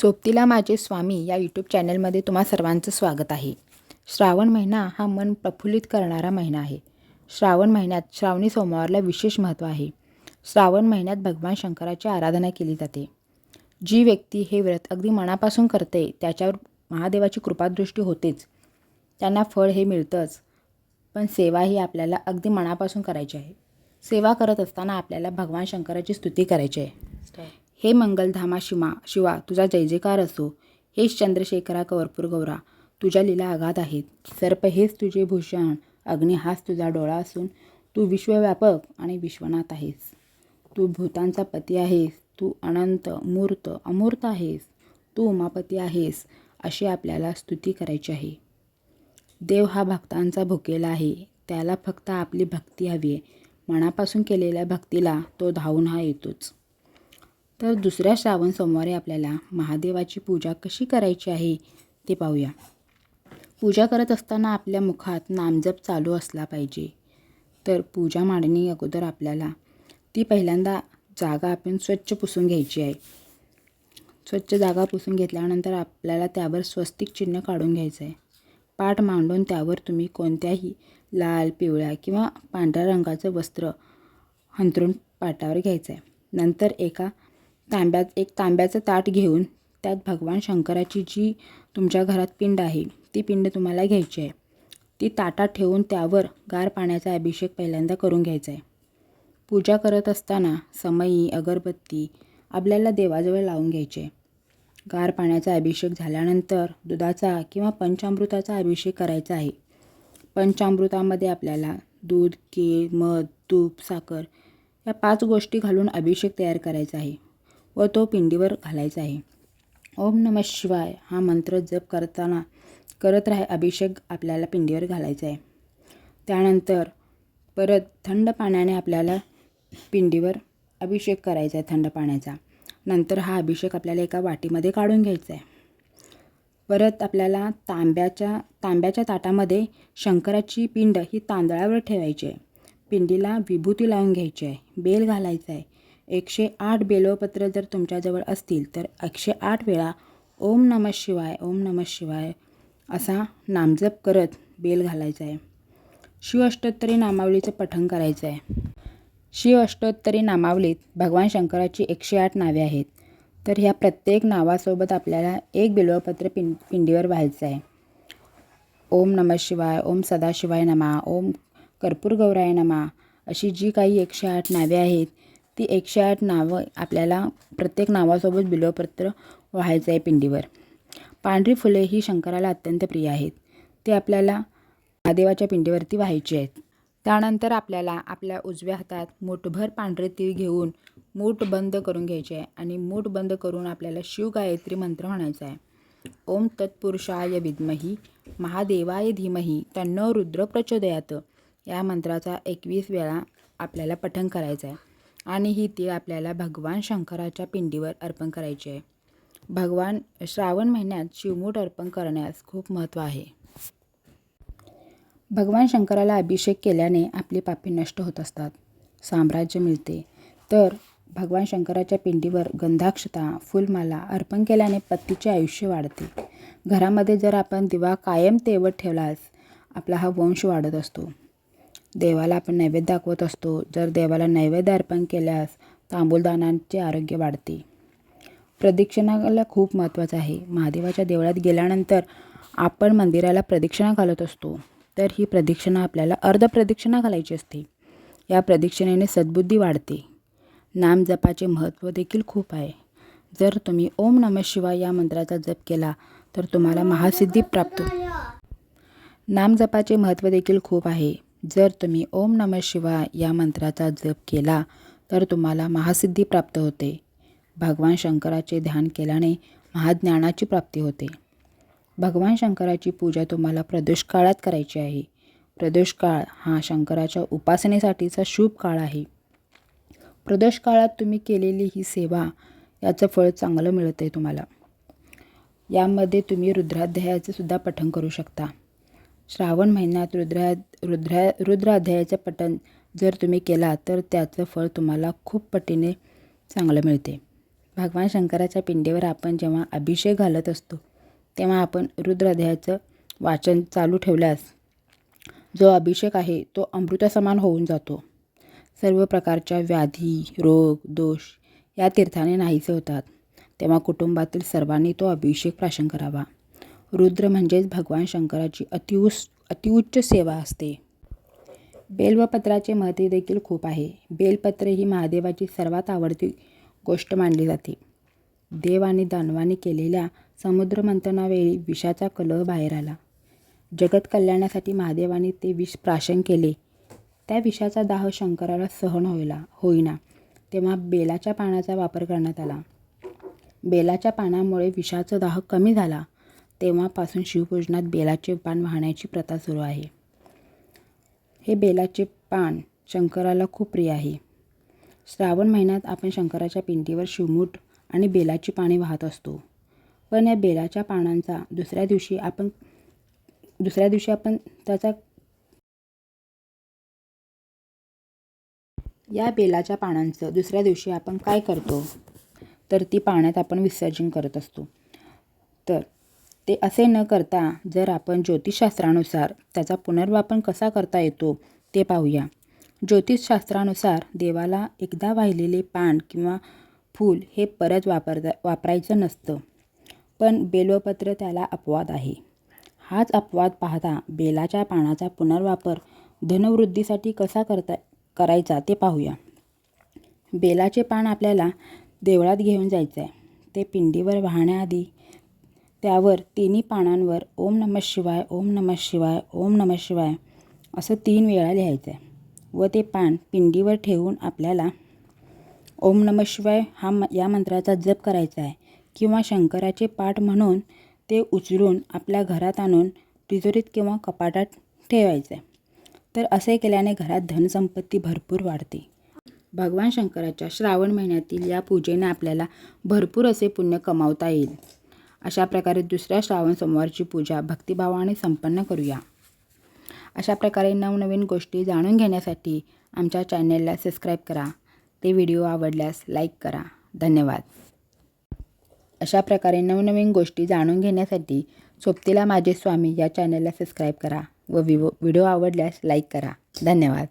सोबतीला माझे स्वामी या यूट्यूब चॅनलमध्ये तुम्हा सर्वांचं स्वागत आहे. श्रावण महिना हा मन प्रफुल्लित करणारा महिना आहे. श्रावण महिन्यात श्रावणी सोमवारला विशेष महत्त्व आहे. श्रावण महिन्यात भगवान शंकराची आराधना केली जाते. जी व्यक्ती हे व्रत अगदी मनापासून करते त्याच्यावर महादेवाची कृपादृष्टी होतेच. त्यांना फळ हे मिळतंच पण सेवा ही आपल्याला अगदी मनापासून करायची आहे. सेवा करत असताना आपल्याला भगवान शंकराची स्तुती करायची आहे. हे मंगलधामा शिमा शिवा तुझा जय जयकार असो. हेच चंद्रशेखरा कर्पूर गौरा. तुझ्या लीला आघात आहेत. सर्प हेच तुझे भूषण. अग्नी हाच तुझा डोळा असून तू विश्वव्यापक आणि विश्वनाथ आहेस. तू भूतांचा पती आहेस. तू अनंत मूर्त अमूर्त आहेस. तू उमापती आहेस अशी आपल्याला स्तुती करायची आहे. देव हा भक्तांचा भुकेला आहे. त्याला फक्त आपली भक्ती हवी आहे. मनापासून केलेल्या भक्तीला तो धावून हा येतोच. तर दुसऱ्या श्रावण सोमवारी आपल्याला महादेवाची पूजा कशी करायची आहे ते पाहूया. पूजा करत असताना आपल्या मुखात नामजप चालू असला पाहिजे. तर पूजा मांडणी अगोदर आपल्याला ती पहिल्यांदा जागा आपण स्वच्छ पुसून घ्यायची आहे. स्वच्छ जागा पुसून घेतल्यानंतर आपल्याला त्यावर स्वस्तिक चिन्ह काढून घ्यायचं आहे. पाठ मांडून त्यावर तुम्ही कोणत्याही लाल पिवळ्या किंवा पांढऱ्या रंगाचं वस्त्र हंतरून पाटावर घ्यायचं आहे. नंतर एका तांब्यात एक तांब्याचं ताट घेऊन त्यात भगवान शंकराची जी तुमच्या घरात पिंड आहे ती पिंड तुम्हाला घ्यायची आहे. ती ताटात ठेवून त्यावर गार पाण्याचा अभिषेक पहिल्यांदा करून घ्यायचा आहे. पूजा करत असताना समई अगरबत्ती आपल्याला देवाजवळ लावून घ्यायचे. गार पाण्याचा अभिषेक झाल्यानंतर दुधाचा किंवा पंचामृताचा अभिषेक करायचा आहे. पंचामृतामध्ये आपल्याला दूध केळ मध तूप साखर या पाच गोष्टी घालून अभिषेक तयार करायचा आहे. व तो पिंडीवर घालायचा आहे. ओम नम शिवाय हा मंत्र जप करताना करत राह अभिषेक आपल्याला पिंडीवर घालायचा आहे. त्यानंतर परत थंड पाण्याने आपल्याला पिंडीवर अभिषेक करायचा आहे थंड पाण्याचा. नंतर हा अभिषेक आपल्याला एका वाटीमध्ये काढून घ्यायचा आहे. परत आपल्याला तांब्याच्या तांब्याच्या ताटामध्ये शंकराची पिंड ही तांदळावर ठेवायची आहे. पिंडीला विभूती लावून घ्यायची आहे. बेल घालायचा आहे. एकशे आठ बेलवपत्र जर तुमच्याजवळ असतील तर एकशे आठ वेळा ओम नमः शिवाय ओम नमः शिवाय असा नामजप करत बेल घालायचा आहे शिव अष्टोत्तरी नामावलीचं पठण करायचं आहे शिव अष्टोत्तरी नामावलीत भगवान शंकराची एकशे आठ नावे आहेत. तर ह्या प्रत्येक नावासोबत आपल्याला एक बिल्वपत्र पिं पिंडीवर व्हायचं आहे ओम नमः शिवाय ओम सदाशिवाय नमा ओम कर्पूर गौराय नमा अशी जी काही एकशे आठ नावे आहेत ती एकशे आठ नावं आपल्याला प्रत्येक नावासोबत बिलोपत्र व्हायचं आहे पिंडीवर. पांढरी फुले ही शंकराला अत्यंत प्रिय आहेत. ते आपल्याला महादेवाच्या पिंडीवरती व्हायची आहेत. त्यानंतर आपल्याला आपल्या उजव्या हातात मूठभर पांढरे तीळ घेऊन मूठ बंद करून घ्यायचे आहे आणि मूठ बंद करून आपल्याला शिव गायत्री मंत्र म्हणायचा आहे. ओम तत्पुरुषाय विद्मही महादेवाय धीमही तन्नो रुद्र प्रचोदयात. या मंत्राचा एकवीस वेळा आपल्याला पठण करायचं आहे. आणि ही तीळ आपल्याला भगवान शंकराच्या पिंडीवर अर्पण करायची आहे. भगवान श्रावण महिन्यात शिवमूठ अर्पण करण्यास खूप महत्त्व आहे. भगवान शंकराला अभिषेक केल्याने आपली पापी नष्ट होत असतात. साम्राज्य मिळते. तर भगवान शंकराच्या पिंडीवर गंधाक्षता फुलमाला अर्पण केल्याने पत्तीचे आयुष्य वाढते. घरामध्ये जर आपण दिवा कायम तेवत ठेवलास आपला हा वंश वाढत असतो. देवाला आपण नैवेद्य दाखवत असतो. जर देवाला नैवेद्य अर्पण केल्यास तांबूलदानांचे आरोग्य वाढते. प्रदक्षिणाला खूप महत्त्वाचं आहे. महादेवाच्या देवळात गेल्यानंतर आपण मंदिराला प्रदक्षिणा घालत असतो. तर ही प्रदक्षिणा आपल्याला अर्ध प्रदक्षिणा घालायची असते. या प्रदक्षिणेने सद्बुद्धी वाढते. नाम जपाचे महत्त्व देखील खूप आहे. जर तुम्ही ओम नम शिवाय या मंत्राचा जप केला तर तुम्हाला महासिद्धी प्राप्त नाम जपाचे महत्त्व देखील खूप आहे. जर तुम्ही ओम नम शिवाय या मंत्राचा जप केला तर तुम्हाला महासिद्धी प्राप्त होते. भगवान शंकराचे ध्यान केल्याने महाज्ञानाची प्राप्ती होते. भगवान शंकराची पूजा तुम्हाला प्रदोष काळात करायची आहे. प्रदोष काळ हा शंकराच्या उपासनेसाठीचा शुभ काळ आहे. प्रदोष काळात तुम्ही केलेली ही सेवा याचं फळ चांगलं मिळतं आहे तुम्हाला. यामध्ये तुम्ही रुद्राध्यायाचे सुद्धा पठण करू शकता. श्रावण महिन्यात रुद्रा रुद्रा रुद्राध्यायाचे पठण जर तुम्ही केला तर त्याचं फळ तुम्हाला खूप पटीने चांगलं मिळते. भगवान शंकराच्या पिंडीवर आपण जेव्हा अभिषेक घालत असतो तेव्हा आपण रुद्राध्यायाचं वाचन चालू ठेवल्यास जो अभिषेक आहे तो अमृतासमान होऊन जातो. सर्व प्रकारच्या व्याधी रोग दोष या तीर्थाने नाहीसे होतात. तेव्हा कुटुंबातील सर्वांनी तो अभिषेक प्राशन करावा. रुद्र म्हणजेच भगवान शंकराची अतिउस अतिउच्च सेवा असते. बेलवपत्राचे महत्त्व देखील खूप आहे. बेलपत्र ही महादेवाची सर्वात आवडती गोष्ट मानली जाते. देव आणि दानवाने केलेल्या समुद्रमंथनावेळी विषाचा कलह बाहेर आला. जगत कल्याणासाठी महादेवाने ते विष प्राशन केले. त्या विषाचा दाह शंकराला सहन होईला होईना तेव्हा बेलाच्या पानाचा वापर करण्यात आला. बेलाच्या पानामुळे विषाचा दाह कमी झाला. तेव्हापासून शिवपूजनात बेलाचे पान वाहण्याची प्रथा सुरू आहे. हे बेलाचे पान शंकराला खूप प्रिय आहे. श्रावण महिन्यात आपण शंकराच्या पिंडीवर शिवमूठ आणि बेलाची पाने वाहत असतो. पण या बेलाच्या पानांचा दुसऱ्या दिवशी आपण दुसऱ्या दिवशी आपण त्याचा या बेलाच्या पानांचं दुसऱ्या दिवशी आपण काय करतो? तर ती पाण्यात आपण विसर्जन करत असतो. तर ते असे न करता जर आपण ज्योतिषशास्त्रानुसार त्याचा पुनर्वापर कसा करता येतो ते पाहूया. ज्योतिषशास्त्रानुसार देवाला एकदा वाहिलेले पान किंवा फूल हे परत वापरता वापरायचं नसतं. पण बेलवपत्र त्याला अपवाद आहे. हाच अपवाद पाहता बेलाच्या पानाचा पुनर्वापर धनवृद्धीसाठी कसा करता करायचा ते पाहूया. बेलाचे पान आपल्याला देवळात घेऊन जायचं आहे ते पिंडीवर वाहण्याआधी त्यावर तिन्ही पानांवर ओम नमः शिवाय ओम नमः शिवाय ओम नमः शिवाय असं तीन वेळा लिहायचं आहे व ते पान पिंडीवर ठेवून आपल्याला ओम नमः शिवाय हा म या मंत्राचा जप करायचा आहे किंवा शंकराचे पाठ म्हणून ते उचलून आपल्या घरात आणून तिजोरीत किंवा कपाटात ठेवायचं आहे तर असे केल्याने घरात धनसंपत्ती भरपूर वाढते. भगवान शंकराच्या श्रावण महिन्यातील या पूजेने आपल्याला भरपूर असे पुण्य कमावता येईल. अशा प्रकारे दुसऱ्या श्रावण सोमवारची पूजा भक्तिभावाने संपन्न करूया. अशा प्रकारे नवनवीन गोष्टी जाणून घेण्यासाठी आमच्या चॅनेलला सबस्क्राईब करा. ते व्हिडिओ आवडल्यास लाईक करा. धन्यवाद. अशा प्रकारे नवनवीन गोष्टी जाणून घेण्यासाठी सोबतीला माझे स्वामी या चॅनलला सबस्क्राईब करा व विवो व्हिडिओ आवडल्यास लाईक करा. धन्यवाद.